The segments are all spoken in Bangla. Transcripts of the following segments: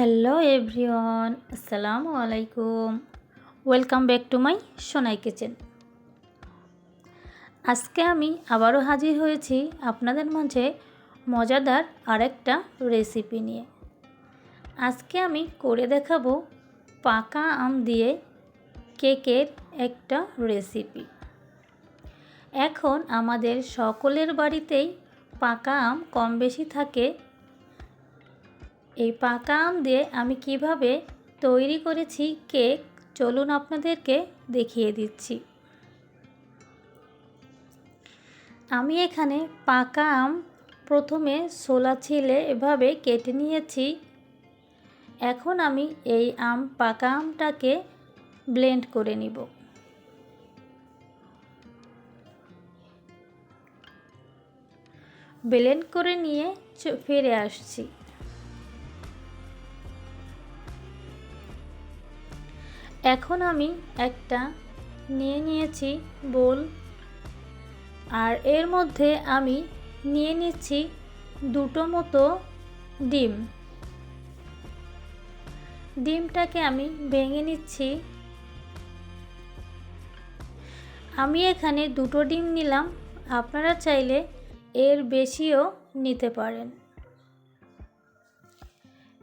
হ্যালো এভরিওয়ান, আসসালামু আলাইকুম। Welcome back to my Sonai kitchen. আজকে আমি আবারও হাজির হয়েছি আপনাদের মাঝে মজাদার আরেকটা রেসিপি নিয়ে। আজকে আমি করে দেখাবো পাকা আম দিয়ে কেকের একটা রেসিপি। এখন আমাদের সকলের বাড়িতেই পাকা আম কম বেশি থাকে এই পাকা আম দিয়ে আমি কীভাবে তৈরি করেছি কেক, চলুন আপনাদেরকে দেখিয়ে দিচ্ছি। আমি এখানে পাকা আম প্রথমে সোলা ছিলে এভাবে কেটে নিয়েছি। এখন আমি এই আম, পাকা আমটাকে ব্লেন্ড করে নিব। ব্লেন্ড করে নিয়ে ফিরে আসছি। এখন আমি একটা নিয়ে নিয়েছি বোল। আর এর মধ্যে আমি নিয়ে নিচ্ছি দুটো মতো ডিম। ডিমটাকে আমি ভেঙে নিচ্ছি। আমি এখানে দুটো ডিম নিলাম। আপনারা চাইলে এর বেশিও নিতে পারেন।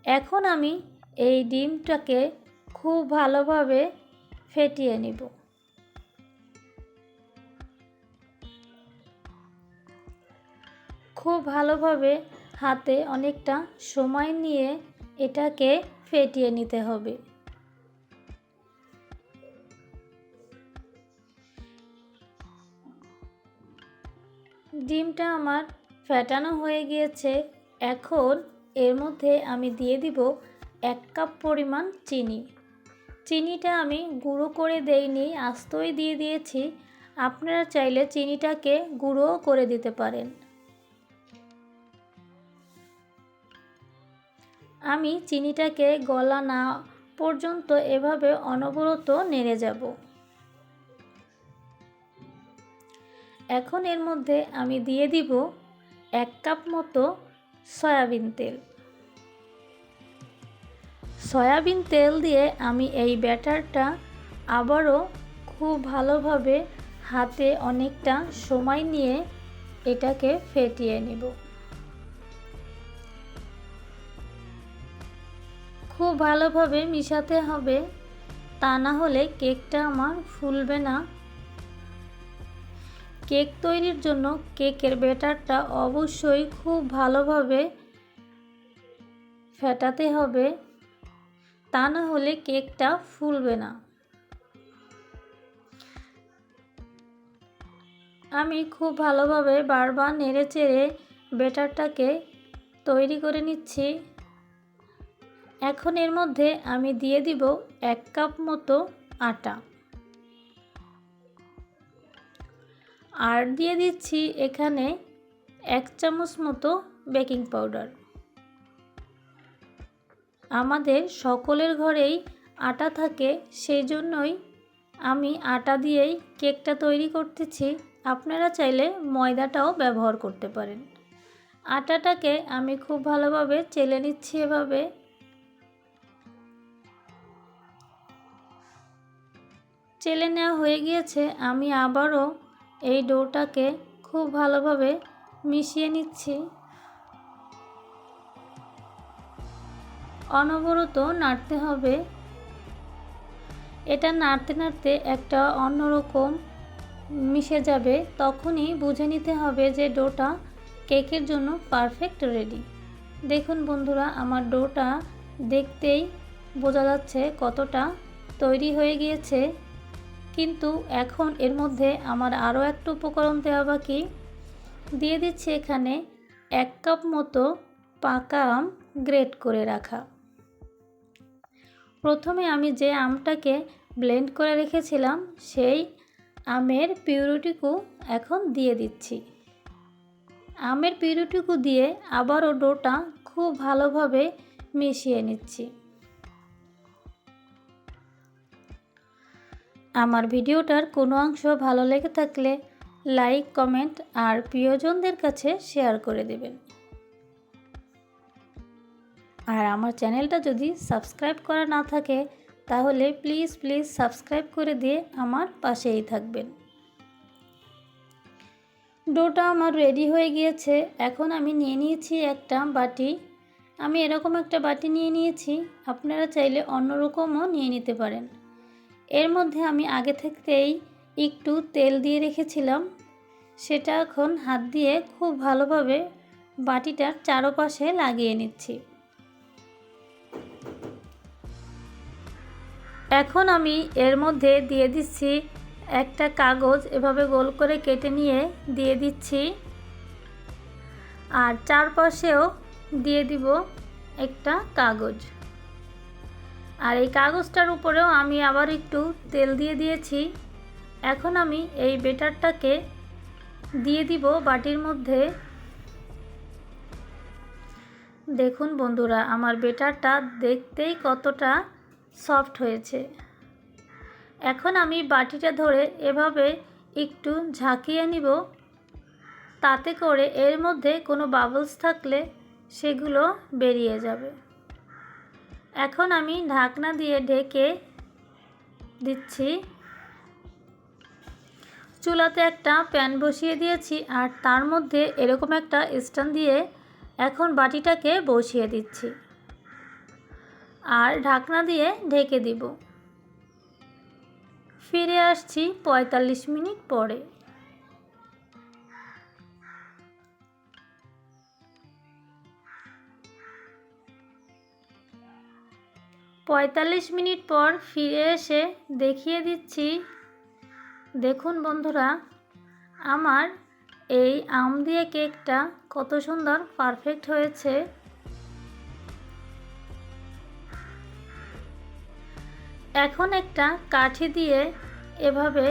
এখন আমি এই ডিমটাকে খুব ভালোভাবে ফেটিয়ে নিব। খুব ভালোভাবে হাতে অনেকটা সময় নিয়ে এটাকে ফেটিয়ে নিতে হবে। ডিমটা আমার ফেটানো হয়ে গিয়েছে। এখন এর মধ্যে আমি দিয়ে দিব এক কাপ পরিমাণ চিনি। চিনিটা আমি গুঁড়ো করে দেইনি, আস্তই দিয়ে দিয়েছি। আপনারা চাইলে চিনিটাকে গুঁড়ো করে দিতে পারেন। আমি চিনিটাকে গলা না পর্যন্ত এভাবে অনবরত নেড়ে যাব। এখন এর মধ্যে আমি দিয়ে দিব এক কাপ মতো সয়াবিন তেল। সয়াবিন তেল দিয়ে আমি এই ব্যাটারটা আবারও খুব ভালোভাবে হাতে অনেকটা সময় নিয়ে এটাকে ফেটিয়ে নেব। খুব ভালোভাবে মিশাতে হবে, তা না হলে কেকটা আমার ফুলবে না। কেক তৈরির জন্য কেকের ব্যাটারটা অবশ্যই খুব ভালোভাবে ফেটাতে হবে। তা না হলে কেকটা ফুলবে না। আমি খুব ভালোভাবে বারবার নেড়ে চেড়ে বেটারটাকে তৈরি করে নিচ্ছি। এখন এর মধ্যে আমি দিয়ে দিব এক কাপ মতো আটা। আর দিয়ে দিচ্ছি এখানে এক চামচ মতো বেকিং পাউডার। আমাদের সকলের ঘরেই আটা থাকে সেই জন্যই আমি আটা দিয়েই কেকটা তৈরি করতেছি। আপনারা চাইলে ময়দাটাও ব্যবহার করতে পারেন। আটাটাকে আমি খুব ভালোভাবে চেলে নিচ্ছি এভাবে। চেলে নেওয়া হয়ে গিয়েছে, আমি আবারও এই ডোটাকে খুব ভালোভাবে মিশিয়ে নিচ্ছি। অনবরত নাড়তে হবে। এটা নাড়তে নাড়তে একটা অন্যরকম মিশে যাবে। তখনই বুঝে নিতে হবে যে ডোটা কেকের জন্য পারফেক্ট রেডি। দেখুন বন্ধুরা, আমার ডোটা দেখতেই বোঝা যাচ্ছে কতটা তৈরি হয়ে গিয়েছে। কিন্তু এখন এর মধ্যে আমার আরও একটা উপকরণ দেওয়া বাকি। দিয়ে দিচ্ছি এখানে এক কাপ মতো পাকা আম গ্রেট করে রাখা। প্রথমে আমি যে আমটাকে ব্লেন্ড করে রেখেছিলাম, সেই আমের পিউরিটিকু এখন দিয়ে দিচ্ছি। আমের পিউরিটুকু দিয়ে আবারও ডোটা খুব ভালোভাবে মিশিয়ে নিচ্ছি। আমার ভিডিওটার কোনো অংশ ভালো লেগে থাকলে লাইক, কমেন্ট আর প্রিয়জনদের কাছে শেয়ার করে দেবেন। আর আমার চ্যানেলটা যদি সাবস্ক্রাইব করা না থাকে, তাহলে প্লিজ প্লিজ সাবস্ক্রাইব করে দিয়ে আমার পাশেই থাকবেন। ডোটা আমার রেডি হয়ে গিয়েছে। এখন আমি নিয়ে নিয়েছি একটা বাটি। আমি এরকম একটা বাটি নিয়ে নিয়েছি। আপনারা চাইলে অন্যরকমও নিয়ে নিতে পারেন। এর মধ্যে আমি আগে থেকেই একটু তেল দিয়ে রেখেছিলাম। সেটা এখন হাত দিয়ে খুব ভালোভাবে বাটিটার চারপাশে লাগিয়ে নিচ্ছি। এখন আমি এর মধ্যে দিয়ে দিচ্ছি একটা কাগজ, এভাবে গোল করে কেটে নিয়ে দিয়ে দিচ্ছি। আর চারপাশেও দিয়ে দিব একটা কাগজ। আর এই কাগজটার উপরেও আমি আবার একটু তেল দিয়ে দিয়েছি। এখন আমি এই বেটারটাকে দিয়ে দিব বাটির মধ্যে। দেখুন বন্ধুরা, আমার বেটারটা দেখতেই কতটা সফট হয়েছে। এখন আমি বাটিটা ধরে এভাবে একটু ঝাঁকিয়ে নিব। তাতে করে এর মধ্যে কোনো বাবলস থাকলে সেগুলো বেরিয়ে যাবে। এখন আমি ঢাকনা দিয়ে ঢেকে দিচ্ছি। চুলাতে একটা প্যান বসিয়ে দিয়েছি আর তার মধ্যে এরকম একটা স্ট্যান্ড দিয়ে এখন বাটিটাকে বসিয়ে দিচ্ছি। আর ঢাকনা দিয়ে ঢেকে দিব। ফিরে আসছি পঁয়তাল্লিশ মিনিট পরে। পঁয়তাল্লিশ মিনিট পর ফিরে এসে দেখিয়ে দিচ্ছি, দেখুন বন্ধুরা, আমার এই আম দিয়ে কেকটা কত সুন্দর পারফেক্ট হয়েছে। এখন একটা কাঠি দিয়ে এভাবে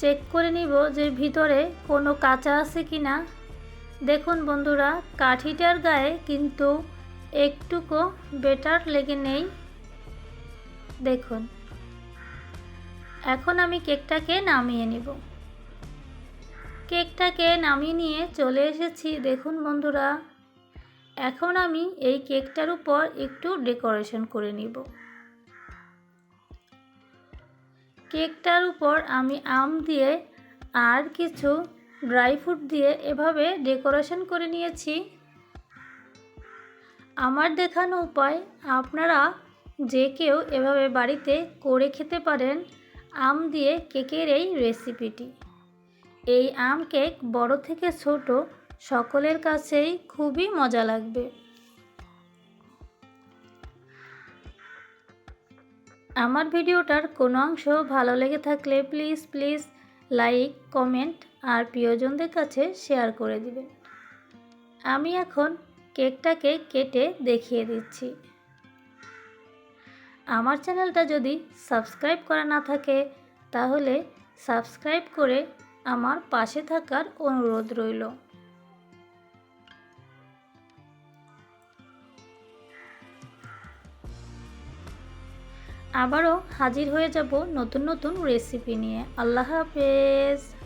চেক করে নিব যে ভিতরে কোনো কাঁচা আছে কি না। দেখুন বন্ধুরা, কাঠিটার গায়ে কিন্তু একটুকু বেটার লেগে নেই। দেখুন, এখন আমি কেকটাকে নামিয়ে নিব। কেকটাকে নামিয়ে নিয়ে চলে এসেছি। দেখুন বন্ধুরা, এখন আমি এই কেকটার উপর একটু ডেকোরেশন করে নিব। কেকটার উপর আমি আম দিয়ে আর কিছু ড্রাই ফ্রুট দিয়ে এভাবে ডেকোরেশন করে নিয়েছি। আমার দেখানো উপায়, আপনারা যে কেউ এভাবে বাড়িতে করে খেতে পারেন আম দিয়ে কেকের এই রেসিপিটি। এই আম কেক বড় থেকে ছোট সকলের কাছেই খুবই মজা লাগবে। আমার ভিডিওটার কোনো অংশ ভালো লেগে থাকলে প্লিজ প্লিজ লাইক কমেন্ট আর প্রিয়জনদের কাছে শেয়ার করে দিবেন। আমি এখন কেকটাকে কেটে দেখিয়ে দিচ্ছি। আমার চ্যানেলটা যদি সাবস্ক্রাইব করা না থাকে, তাহলে সাবস্ক্রাইব করে আমার পাশে থাকার অনুরোধ রইল। আবারও হাজির হয়ে যাব নতুন নতুন রেসিপি নিয়ে। আল্লাহ হাফেজ।